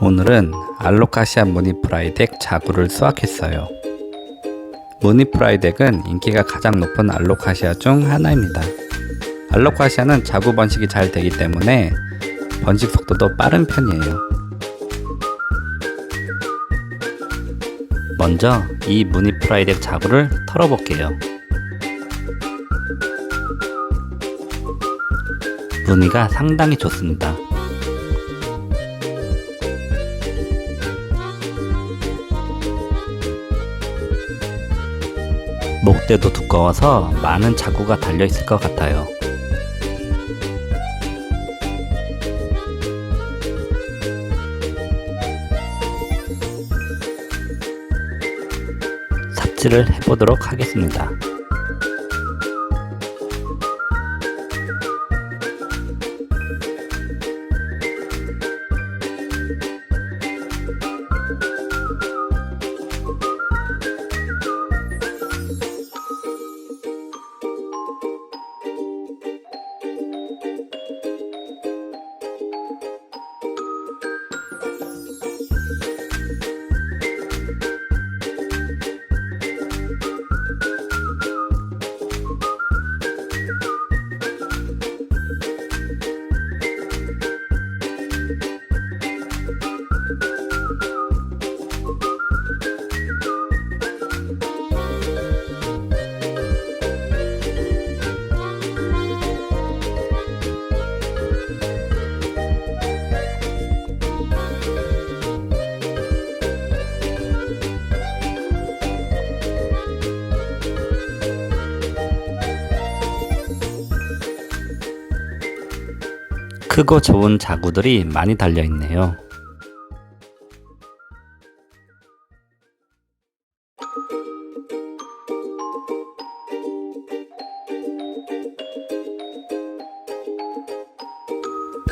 오늘은 알로카시아 무니프라이덱 자구를 수확했어요. 무니프라이덱은 인기가 가장 높은 알로카시아 중 하나입니다. 알로카시아는 자구 번식이 잘 되기 때문에 번식 속도도 빠른 편이에요. 먼저 이 무니프라이덱 자구를 털어볼게요. 무늬가 상당히 좋습니다. 목대도 두꺼워서 많은 자구가 달려 있을 것 같아요. 삽질을 해보도록 하겠습니다. 크고 좋은 자구들이 많이 달려 있네요.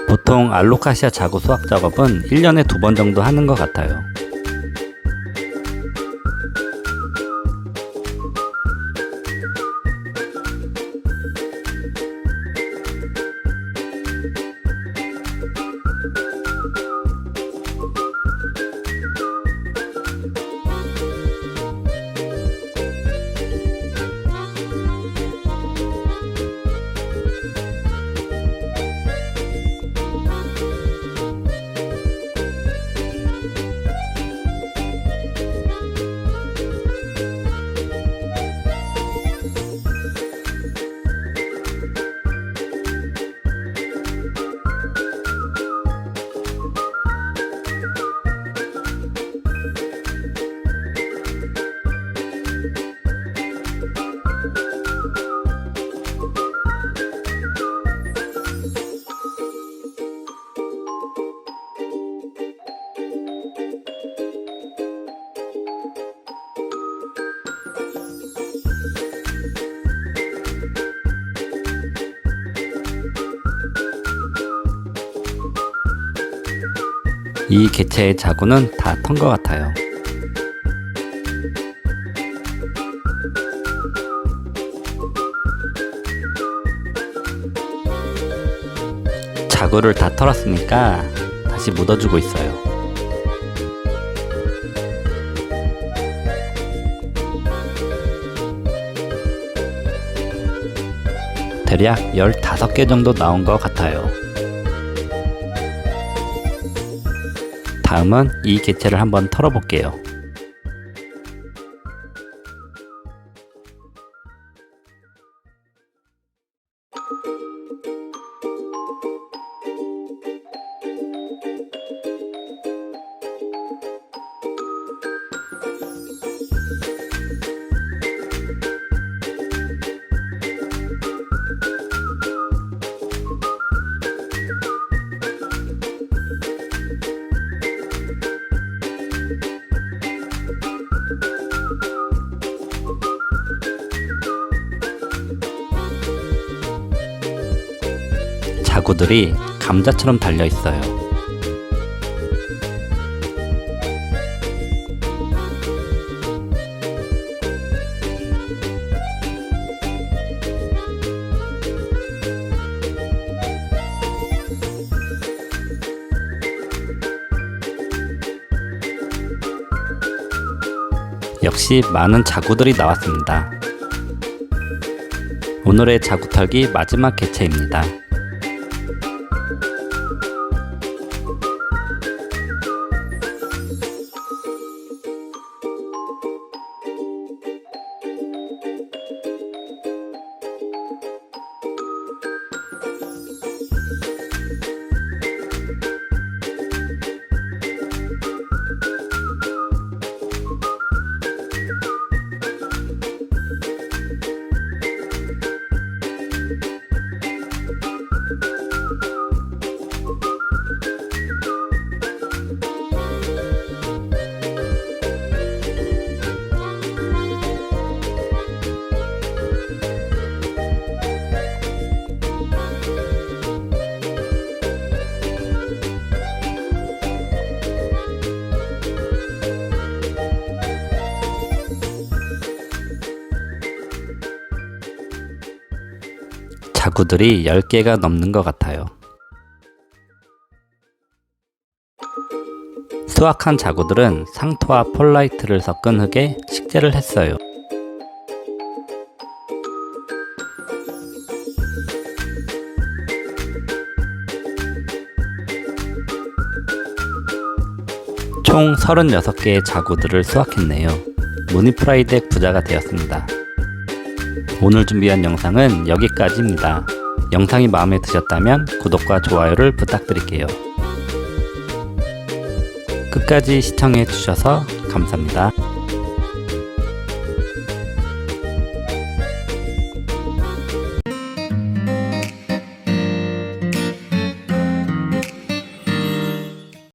보통 알로카시아 자구 수확 작업은 1년에 두 번 정도 하는 것 같아요. 이 개체의 자구는 다 턴 것 같아요. 자구를 다 털었으니까 다시 묻어주고 있어요. 대략 15개 정도 나온 것 같아요. 다음은 이 개체를 한번 털어볼게요. 자구들이 감자처럼 달려 있어요. 역시 많은 자구들이 나왔습니다. 오늘의 자구털기 마지막 개체입니다. 자구들이 10개가 넘는 것 같아요. 수확한 자구들은 상토와 폴라이트를 섞은 흙에 식재를 했어요. 총 36개의 자구들을 수확했네요. 무니프라이드의 부자가 되었습니다. 오늘 준비한 영상은 여기까지입니다. 영상이 마음에 드셨다면 구독과 좋아요를 부탁드릴게요. 끝까지 시청해 주셔서 감사합니다.